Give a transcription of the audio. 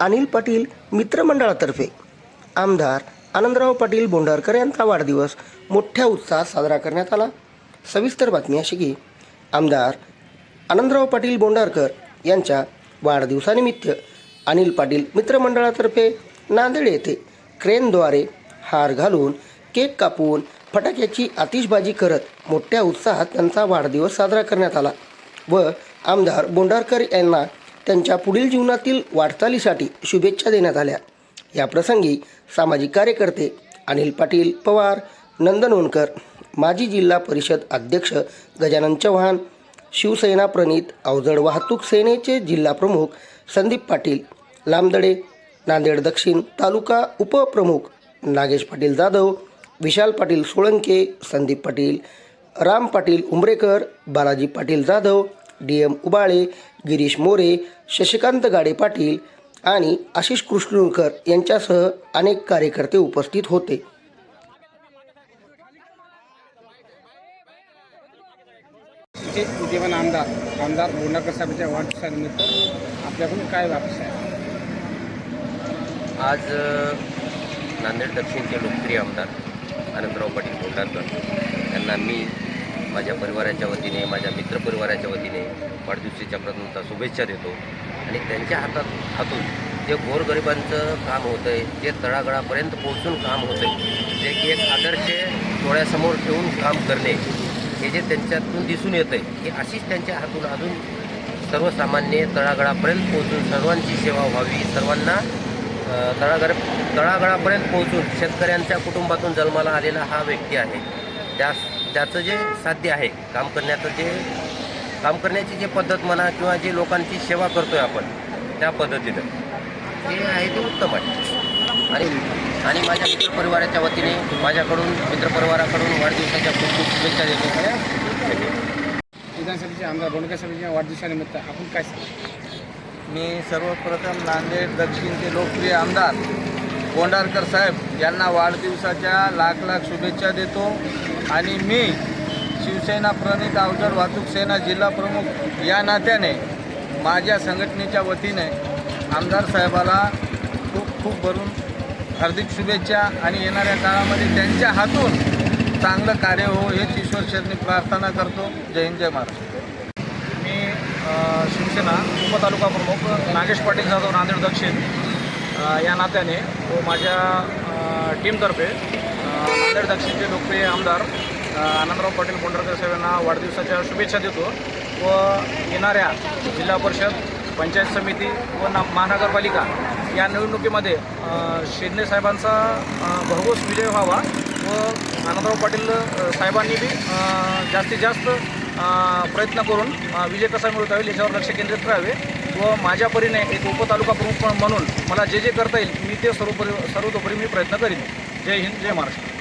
अनिल पाटील मित्रमंडळातर्फे. आमदार आनंदराव पाटील बोंडारकर यांचा वाढदिवस मोठ्या उत्साहात साजरा करण्यात आला. सविस्तर बातमी अशी की आमदार आनंदराव पाटील बोंडारकर यांच्या वाढदिवसानिमित्त अनिल पाटील मित्रमंडळातर्फे नांदेड येथे क्रेनद्वारे हार घालून केक कापून फटाक्याची आतिषबाजी करत मोठ्या उत्साहात त्यांचा वाढदिवस साजरा करण्यात आला व आमदार बोंडारकर यांना त्यांच्या पुढील जीवनातील वाटचालीसाठी शुभेच्छा देण्यात आल्या. या प्रसंगी सामाजिक कार्यकर्ते अनिल पाटील पवार नंदनवनकर माजी जिल्हा परिषद अध्यक्ष गजानन चव्हाण शिवसेना प्रणित अवजड वाहतूक सेनेचे जिल्हाप्रमुख संदीप पाटील लांबदडे नांदेड दक्षिण तालुका उपप्रमुख नागेश पाटील जाधव विशाल पाटील सोळंके संदीप पाटील राम पाटील उंबरेकर बालाजी पाटील जाधव डी एम उबाळे गिरीश मोरे शशिकांत गाडे पाटील आणि आशिष कृष्णकर यांच्यासह अनेक कार्यकर्ते उपस्थित होते. विद्यमान आमदार आमदार बोंडाकर साहेबांच्या वाढदिवसानिमित्त आपल्याकडून काय अपेक्षा आहे? आज नांदेड दक्षिणचे लोकप्रिय आमदार आनंदराव पाटील बोंडारकर. यांना मी माझ्या परिवाराच्या वतीने माझ्या मित्रपरिवाराच्या वतीने वाढदिवशीच्या प्रथमता शुभेच्छा देतो. आणि त्यांच्या हातात हातून जे गोरगरिबांचं काम होतं आहे जे तळागळापर्यंत पोहोचून काम होतं आहे जे की एक आदर्श डोळ्यासमोर ठेवून काम करणे हे जे त्यांच्यातून दिसून येतं आहे हे अशीच त्यांच्या हातून अजून सर्वसामान्य तळागळापर्यंत पोहोचून सर्वांची सेवा व्हावी सर्वांना अ, तळागळ तळागळापर्यंत पोहोचून शेतकऱ्यांच्या कुटुंबातून जन्माला आलेला हा व्यक्ती आहे. त्या त्याचं जे साध्य आहे काम करण्याचं जे काम करण्याची जी पद्धत म्हणा किंवा जे लोकांची सेवा करतोय आपण त्या पद्धतीनं. हे आहे ते उत्तम आहे. आणि आणि माझ्या मित्रपरिवाराच्या वतीने माझ्याकडून मित्रपरिवाराकडून वाढदिवसाच्या खूप खूप शुभेच्छा देतो. धन्यवाद. विधानसभेचे आमदार बोंडकर साहेबांच्या वाढदिवसानिमित्त आपण काय मी सर्वप्रथम नांदेड दक्षिणचे लोकप्रिय आमदार गोंडारकर साहेब यांना वाढदिवसाच्या लाख लाख शुभेच्छा देतो. आणि मी शिवसेना प्रणित अवजड वाहतूक सेना जिल्हा प्रमुख या नात्याने माझ्या संघटनेच्या वतीने आमदार साहेबाला खूप खूप भरून हार्दिक शुभेच्छा आणि येणाऱ्या काळामध्ये त्यांच्या हातून चांगलं कार्य हो हेच ईश्वर ईश्वरचरणी प्रार्थना करतो. जय हिंद जय महाराष्ट्र. मी शिवसेना उपतालुका प्रमुख नागेश पाटील जाधव नांदेड दक्षिण या नात्याने व माझ्या टीमतर्फे नांदेड दक्षिणचे लोकप्रिय आमदार आनंदराव पाटील बोंडरकर साहेबांना वाढदिवसाच्या शुभेच्छा देतो व येणाऱ्या जिल्हा परिषद पंचायत समिती व ना महानगरपालिका या निवडणुकीमध्ये शिंदे साहेबांचा भरघोस विजय व्हावा व आनंदराव पाटील साहेबांनी बी जास्तीत जास्त प्रयत्न करून विजय कसा मिळवता येईल याच्यावर लक्ष केंद्रित करावे व माझ्या परीने एक उपतालुका प्रमुख म्हणून मला जे जे करता येईल मी ते सर्वोपरी सर्वतोपरी मी प्रयत्न करीन. जय हिंद जय महाराष्ट्र.